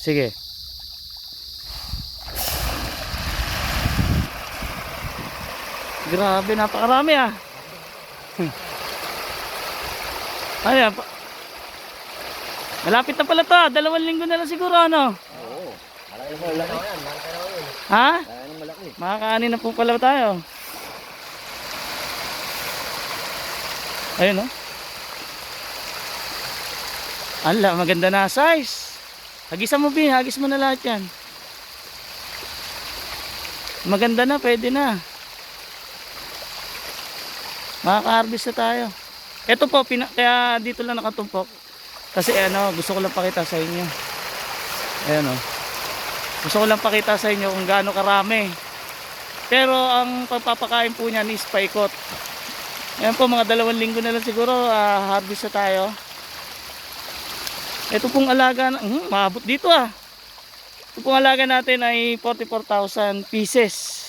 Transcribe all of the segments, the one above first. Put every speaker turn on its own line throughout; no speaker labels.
Sige. Grabe, napakarami ah. Ayan. pa- Malapit na pala to. ah. Dalawang linggo na lang siguro ano.
Oo. Malaki mo, malaki. Malaki na yun.
Ha?
Malaki.
Makakaani na po pala tayo. Ayun oh. Ala, maganda na size. Hagisan mo bin, hagis mo na lahat yan. Maganda na, pwede na. Makaka-harvest na tayo. Ito po, pina, kaya dito lang nakatumpok. Kasi ano, gusto ko lang pakita sa inyo. Ayan oh. Gusto ko lang pakita sa inyo kung gaano karami. Pero ang pagpapakain po niyan is paikot. Ayan po, mga dalawang linggo na lang siguro, ah, harvest na tayo. Ito pong alaga, hmm, maabot dito ah. Ito pong alaga natin ay 44,000 pieces.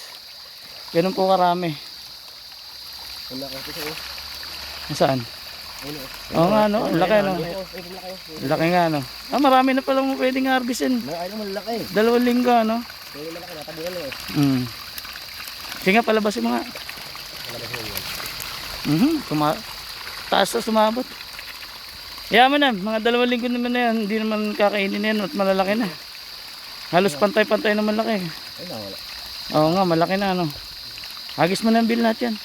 Ganun po karami.
Wala kasi sa'yo.
Saan?
Ayun o.
Oo nga no, ang laki no. Laki nga no. Ah, marami na pala mo pwedeng harvestin.
Ayun, malaki.
Dalawang linggo no.
May malaki, natabuhan eh.
Mm. Sige nga, palabasin mo nga.
Malaki mo yun.
Mhm, taas na sumabot. Yaman na, mga dalawang linggo naman na yan, hindi naman kakainin yan at malalaki na. Halos pantay-pantay naman laki.
Na, wala.
Oo nga, malaki na ano. Hagis mo na ang bill natin yan.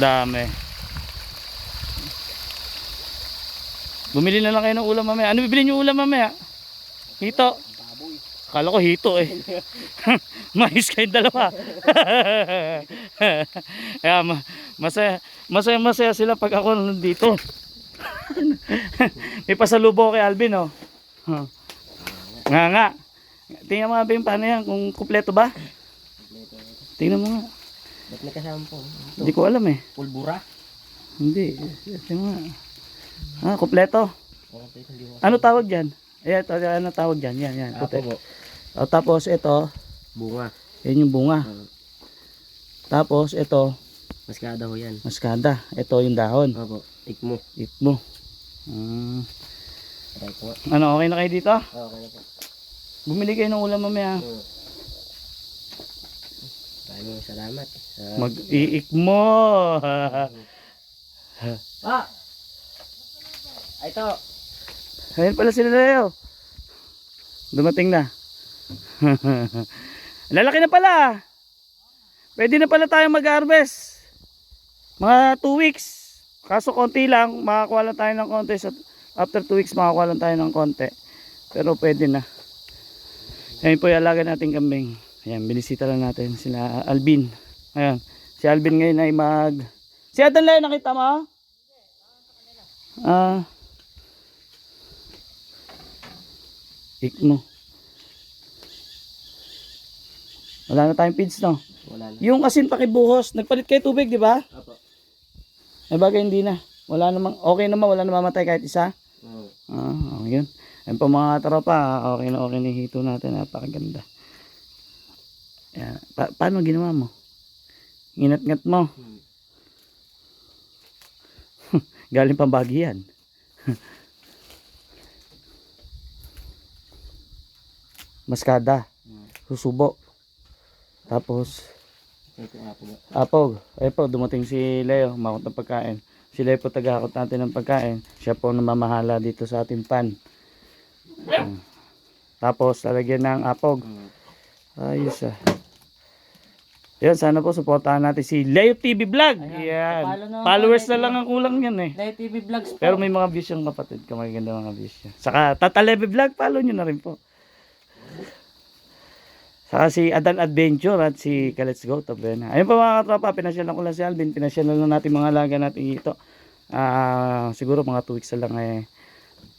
Dami. Bumili na lang kayo ng ulam mamaya. Ano bibili niyo ulam mamaya? Hito. Akala ko hito eh. Mais kayong dalawa. Kaya ma- masaya, masaya, masaya sila pag ako nandito. May pasalubo kay Alvin oh. Huh. Nga nga. Tingnan mo nga Bing, paano yan? Kung kumpleto ba? Tingnan mo nga.
Ba't may kasama po?
Hindi ko alam eh.
Pulbura?
Hindi. Tingnan mo nga. Ah, kumpleto. Ano tawag dyan? Ayan, ito, ano tawag dyan? Yan, yan.
Apo
puti.
po.
O, tapos ito,
Bunga.
yan yung bunga.
Oo.
Tapos ito,
Maskada ho yan.
maskada. Ito yung dahon.
Opo. Ikmo.
Eat mo. Ah.
Aray ko nga.
ano, okay na kayo dito?
Oo, kaya po.
Bumili kayo ng ulam mamaya.
Oo. Maraming salamat. Sa...
Mag-iik mo.
Ah! Ito.
Ayun pala sila Leo. Dumating na. Lalaki na pala. Pwede na pala tayo mag-harvest. Mga 2 weeks. Kaso konti lang, makakuha lang tayo ng konti. So, after 2 weeks, makakuha lang tayo ng konti. Pero pwede na. Ayun po yung alaga nating kambing. Ayan, binisita lang natin sila Alvin. Ayan, si Alvin ngayon ay mag... Si Adan Leo, nakita mo? Ah... Ikmo. Wala na tayong feeds, no?
Wala na.
Yung asin pakibuhos, nagpalit kayo tubig, di ba?
Opo.
Ay bagay hindi na. Wala namang, okay naman, wala namang mamatay kahit isa.
Oo.
Ah, oh, yun. Ayun po mga tropa, okay na okay na hito natin, napakaganda. Yan. Pa- paano ginawa mo? Ingat-ngat mo.
Hmm.
Galing pang Baguio yan. Maskada. Susubo. Tapos. Apog, ayun po, dumating si Leo, makot ng pagkain. Si Leo po tagahakot natin ng pagkain. Siya po namamahala dito sa ating pan. Mm. Tapos, lalagyan ng apog. Ayos ah. Yan, sana po supportahan natin si Leo TV Vlog.
Ayan,
Yan. Followers na
Leo.
lang ang kulang yan eh.
Live TV Vlogs po.
Pero may mga views yung kapatid ko. Maganda mga views niya. Saka Tatalebe Vlog, follow nyo na rin po. Saka si Adan Adventure at si Ka-Let's Go. Tabi na. Ayun po mga katropa, pinasyalan ko lang si Alvin. Pinasyalan lang natin mga alaga natin ito. Ah, siguro mga 2 weeks lang eh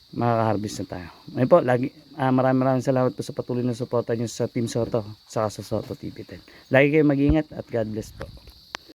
makaka-harvest na tayo. Ayun po, lagi, ah, maraming maraming salamat po sa patuloy na suporta nyo sa Team Soto, saka sa Soto TV 10. Lagi kayo mag-ingat at God bless po.